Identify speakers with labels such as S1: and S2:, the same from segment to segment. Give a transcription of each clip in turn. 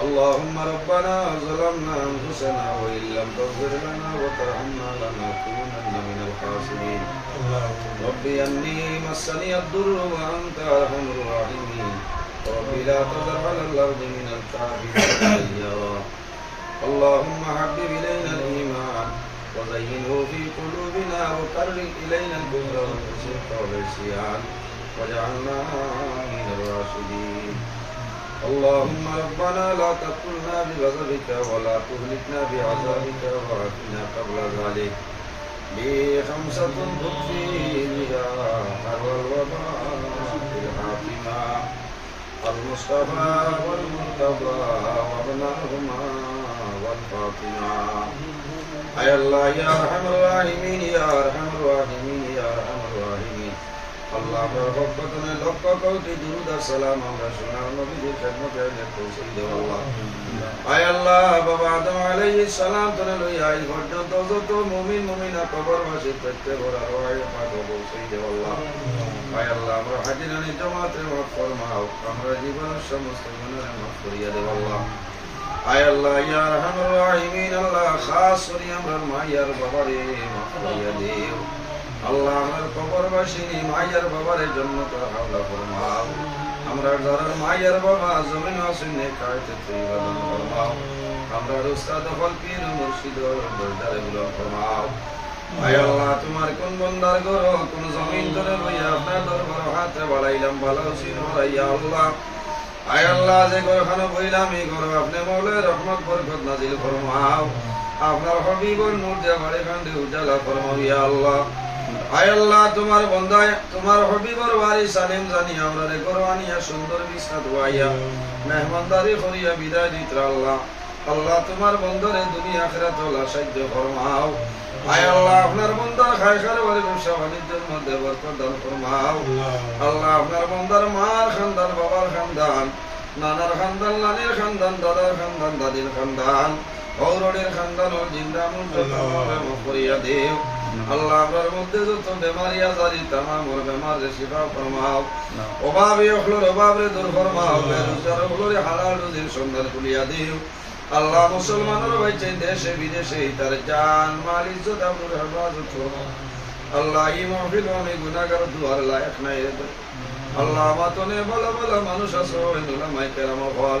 S1: اللهم ربنا ظلمنا أنفسنا وإن لم تغفر لنا وترحمنا لنكونن من الخاسرين. رب أني مسني الضر وأنت أرحم الراحمين. رب لا تذر على الأرض من الكافرين اللهم حبب إلينا الإيمان وزينه في قلوبنا وكرر إلينا الكفر والفسوق والعصيان. واجعلنا من اللهم ربنا لا تقتلنا بغضبك ولا تهلكنا بعذابك وعافنا قبل ذلك لي خمسة تطفي بها حر الوباء الحاكمة المصطفى والمرتضى وابناهما والفاطمة أي الله يا أرحم الراحمين يا أرحم الراحمين يا أرحم الراحمين আমরা রব্বতনে লক্ষ কোটি দুরুদ আর সালাম আমরা সোনার নবীদের খেদমতে এনে পৌঁছে দেব আল্লাহ আয় আল্লাহ বাবা আদম আমরা হাজিরানি জমাতে মাফ ফরমাও আমরা জীবনের সমস্ত করিয়া দেব আল্লাহ আল্লাহ আমরা মাইয়ার বাবারে মাফ করিয়া আল্লাহ আমার কবরবাসী বাবার জন্য আমরা বাবা জমিন আসিনে আমরা বুলন ফরমাও। তোমার কোন বন্দার কোন জমিন ধরে আপনার হাতে বাড়াইলাম, ভালো আল্লাহ। আয় আল্লাহ, যে বইলাম, এই আপনি রহমত, বরকত নাজিল ফরমাও। আপনার হবিবর নূর বাড়ি খান্ডে উজালা ফরমাও ইয়া আল্লাহ। আয় আল্লাহ তোমার বন্দায় তোমার হবিবর বাড়ি সালিম জানি আমরা রে সুন্দর বিছনা দোয়াইয়া মেহমানদারি করিয়া বিদায় দিত আল্লাহ। আল্লাহ তোমার বন্দরে দুনিয়া আখিরাত ওলা সাহায্য ফরমাও। আয় আল্লাহ আপনার বন্দার খায় খারে বাড়ি ব্যবসা বাণিজ্যের মধ্যে বরকত দান ফরমাও। আল্লাহ। আপনার বন্দার মার খানদান বাবার খানদান নানার খানদান নানির খানদান দাদার খানদান দাদির খানদান ঔরণের খানদান ও জিন্দা মুখ করিয়া দেব আল্লাহ আপনার মধ্যে যত বেমারি আজারি তামাম ওর বেমার রে শিফা ফরমাও। অভাবে অখলোর অভাব রে দূর ফরমাও। বেরোজগার অখলোরে হালাল রুজির সন্ধান খুলিয়া দিও। আল্লাহ মুসলমানের হয়েছে দেশে বিদেশে তার জান মাল ইজ্জত আপনার হেফাজত ফরমাও। আল্লাহ এই মাহফিল আমি গুনাহগার দুয়ার লায়ক নাই আল্লাহ মাতনে ভালো ভালো মানুষ আছো নুলামাই কেরাম ফল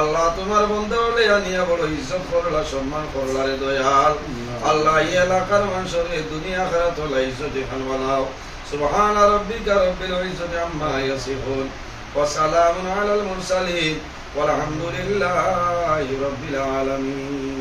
S1: আল্লাহ তোমার বন্ধু হলে আনিয়া বড় ইজ্জত করলা, সম্মান করলা রে দয়াল। আল্লাহ ই এলাকার মানুষের দুনিয়া খারাপ হলে ইজ্জত এখান বানাও সুবহান রব্বিকা রব্বিল ইজ্জতি আম্মা ইয়াসিফুন। ওয়া সালামুন
S2: আলাল মুরসালিন। ওয়া আলহামদুলিল্লাহি রব্বিল আলামিন।